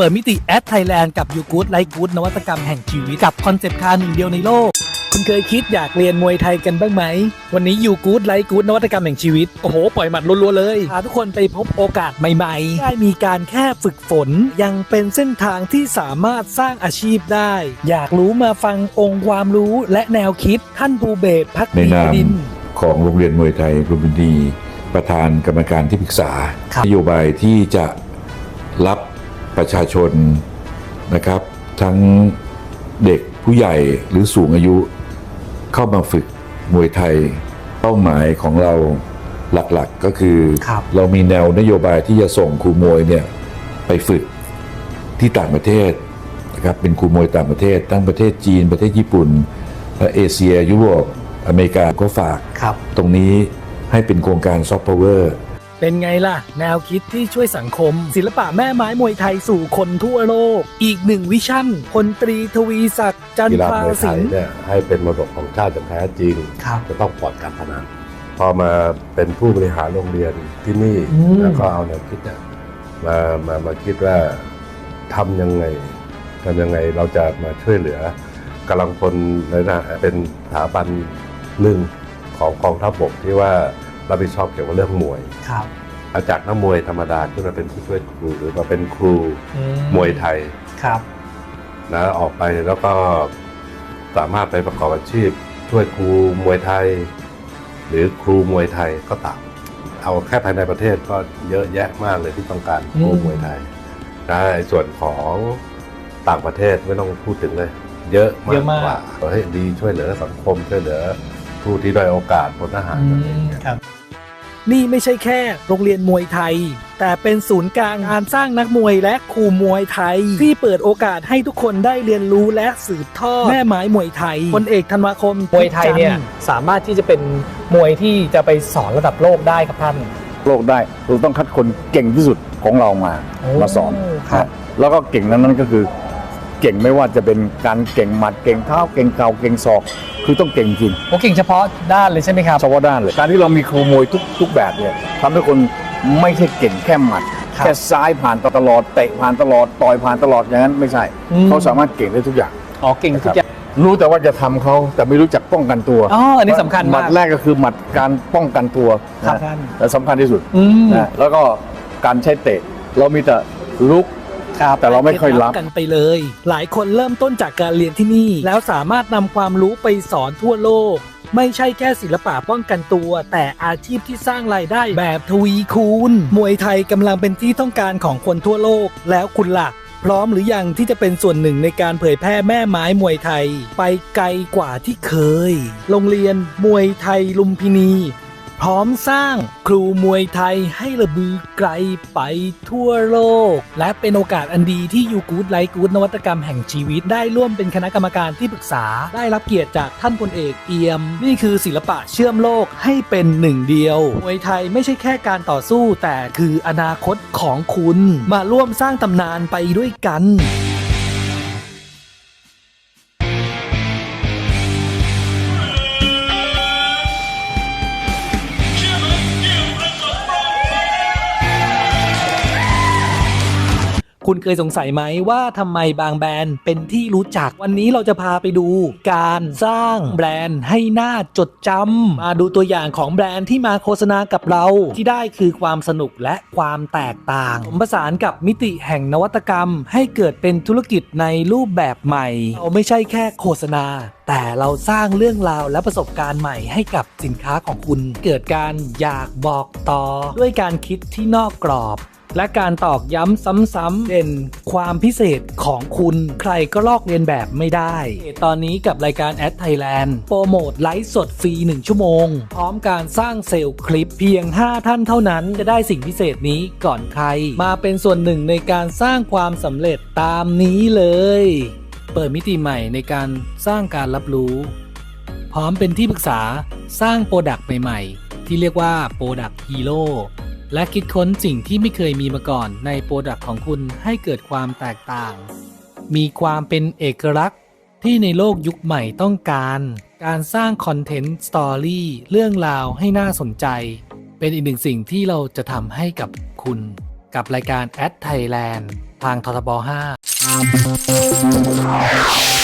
เปิดมิติแอดไทยแลนด์กับยูกู d ไล e กู d นวัตกรรมแห่งชีวิตกับคอนเซปต์คาร์หนึ่งเดียวในโลก คุณเคยคิดอยากเรียนมวยไทยกันบ้างไหม วันนี้ยูกู d ไล e กู d นวัตกรรมแห่งชีวิต โอ้โห ปล่อยหมัดรัวๆเลยพาทุกคนไปพบโอกาสใหม่ๆ ได้มีการแค่ฝึกฝน ยังเป็นเส้นทางที่สามารถสร้างอาชีพได้ อยากรู้มาฟังองค์ความรู้และแนวคิดท่านภูเบศรพักในดีนามดินของโรงเรียนมวยไทยรุมพินีประธานกรรมการที่ปรึกษาครับนโยบายที่จะรับ ประชาชนนะครับ ทั้งเด็กผู้ใหญ่หรือสูงอายุ เข้ามาฝึกมวยไทย เป้าหมายของเราหลักๆก็คือครับเรามีแนวนโยบายที่จะส่งครูมวยเนี่ยไปฝึกที่ต่างประเทศนะครับเป็นครูมวยต่างประเทศทั้งประเทศจีนประเทศญี่ปุ่นและเอเชียยุโรปอเมริกาก็ฝากครับตรงนี้ให้เป็นโครงการซอฟต์พาวเวอร์ เป็นไงล่ะ แนวคิดที่ช่วยสังคม ศิลปะแม่ไม้มวยไทยสู่คนทั่วโลก อีกหนึ่งวิชั่นพลตรีทวีศักดิ์จันกีฬาทรามวยไทสิยงห์เนี่ยให้เป็นมรดกของชาติอย่างแท้จริง ครับ จะต้องปลอดการพนันพอมาเป็นผู้บริหารโรงเรียนที่นี่อืม แล้วก็เอาแนวคิดเนี่ยมามามาคิดว่าทำยังไงทำยังไงเราจะมาช่วยเหลือกำลังพลในนะเป็นสถาบันหนึ่งของกองทัพบกที่ว่า รับผิดชอบเกี่ยวกับเรื่องมวยครับอาจากนักมวยธรรมดาขึ้นมาเป็นผู้ช่วยครูหรือมาเป็นครูมวยไทยครับนะออกไปแล้วก็สามารถไปประกอบอาชีพ ช่วยครูมวยไทย หรือครูมวยไทยก็ตามเอาแค่ภายในประเทศก็เยอะแยะมากเลยที่ต้องการครูอืมมวยไทยนะไอ้ส่วนของต่างประเทศไม่ต้องพูดถึงเลย เยอะมากกว่าเฮ้ยดีช่วยเหลือสังคมช่วยเหลือ ผู้ที่ด้อยโอกาสบนทหารอะไรอย่างเงี้ย ครับนี่ไม่ใช่แค่โรงเรียนมวยไทย แต่เป็นศูนย์กลางการสร้างนักมวยและครูมวยไทย ที่เปิดโอกาสให้ทุกคนได้เรียนรู้และสืบทอดแม่ไม้มวยไทยพลเอกธันวาคมมวยไทยเนี่ยจันทร์สามารถที่จะเป็นมวยที่จะไปสอนระดับโลกได้ครับท่าน โลกได้เราต้องคัดคนเก่งที่สุดของเรามาโอ้มาสอนครับนะแล้วก็เก่งนั้นนั้นก็คือ เก่งไม่ว่าจะเป็นการเก่งหมัดเก่งเท้าเก่งเข่าเก่งศอก คือต้องเก่งจริงโอเก่งเฉพาะด้านเลยใช่ไหมครับเฉพาะด้านเลย การที่เรามีครูมวยทุกทุกแบบเนี่ยทำให้คนไม่ใช่เก่งแค่หมัด ครับแค่ซ้ายผ่านตลอดเตะผ่านตลอดต่อยผ่านตลอดอย่างนั้นไม่ใช่ อืม เขาสามารถเก่งได้ทุกอย่าง อ๋อเก่งทุกอย่าง รู้แต่ว่าจะทำเขาแต่ไม่รู้จักป้องกันตัวอ๋ออันนี้สำคัญหมัมาดกแรกก็คือหมัดการป้องกันตัวครับนะท่านและสำคัญที่สุดอืม นะแล้วก็การใช้เตะ เรามีแต่ลุก แต่เราไม่ค่อยรับ กันไปเลย หลายคนเริ่มต้นจากการเรียนที่นี่ แล้วสามารถนำความรู้ไปสอนทั่วโลก ไม่ใช่แค่ศิลปะป้องกันตัว แต่อาชีพที่สร้างรายได้แบบทวีคูณ มวยไทยกำลังเป็นที่ต้องการของคนทั่วโลก แล้วคุณล่ะ พร้อมหรือยังที่จะเป็นส่วนหนึ่งในการเผยแพร่แม่ไม้มวยไทย ไปไกลกว่าที่เคย โรงเรียนมวยไทยลุมพินี พร้อมสร้างครูมวยไทยให้ระบือไกลไปทั่วโลก และเป็นโอกาสอันดีที่ยูกูดไลกูดนวัตกรรมแห่งชีวิต ได้ร่วมเป็นคณะกรรมการที่ปรึกษา ได้รับเกียรติจากท่านพลเอกเอียม นี่คือศิลปะเชื่อมโลกให้เป็นหนึ่งเดียว มวยไทยไม่ใช่แค่การต่อสู้แต่คืออนาคตของคุณ มาร่วมสร้างตำนานไปด้วยกัน คุณเคยสงสัยไหมว่าทำไมบางแบรนด์เป็นที่รู้จัก วันนี้เราจะพาไปดูการสร้างแบรนด์ให้หน่าจดจำมาดูตัวอย่างของแบรนด์ที่มาโฆษณากับเราที่ได้คือความสนุกและความแตกต่างผสมผสานกับมิติแห่งนวัตกรรม ให้เกิดเป็นธุรกิจในรูปแบบใหม่ เราไม่ใช่แค่โฆษณาแต่เราสร้างเรื่องราวและประสบการณ์ใหม่ให้กับสินค้าของคุณ เกิดการอยากบอกต่อด้วยการคิดที่นอกกรอบ และการตอกย้ำซ้ำๆเด่นความพิเศษของคุณใครก็ลอกเลียนแบบไม่ได้ ตอนนี้กับรายการแอดไทยแลนด์โปรโมทไลฟ์สดฟรี 1 ชั่วโมง พร้อมการสร้างเซลล์คลิปเพียง 5 ท่านเท่านั้นจะได้สิ่งพิเศษนี้ก่อนใคร มาเป็นส่วนหนึ่งในการสร้างความสำเร็จตามนี้เลย เปิดมิติใหม่ในการสร้างการรับรู้ พร้อมเป็นที่ปรึกษาสร้างโปรดักต์ใหม่ๆที่เรียกว่าโปรดักต์ฮีโร่ และคิดค้นสิ่งที่ไม่เคยมีมาก่อนในโปรดักต์ของคุณให้เกิดความแตกต่าง มีความเป็นเอกลักษณ์ที่ในโลกยุคใหม่ต้องการ การสร้างคอนเทนต์สตอรี่เรื่องราวให้น่าสนใจ เป็นอีกหนึ่งสิ่งที่เราจะทำให้กับคุณ กับรายการ Ad Thailand ทางททบ 5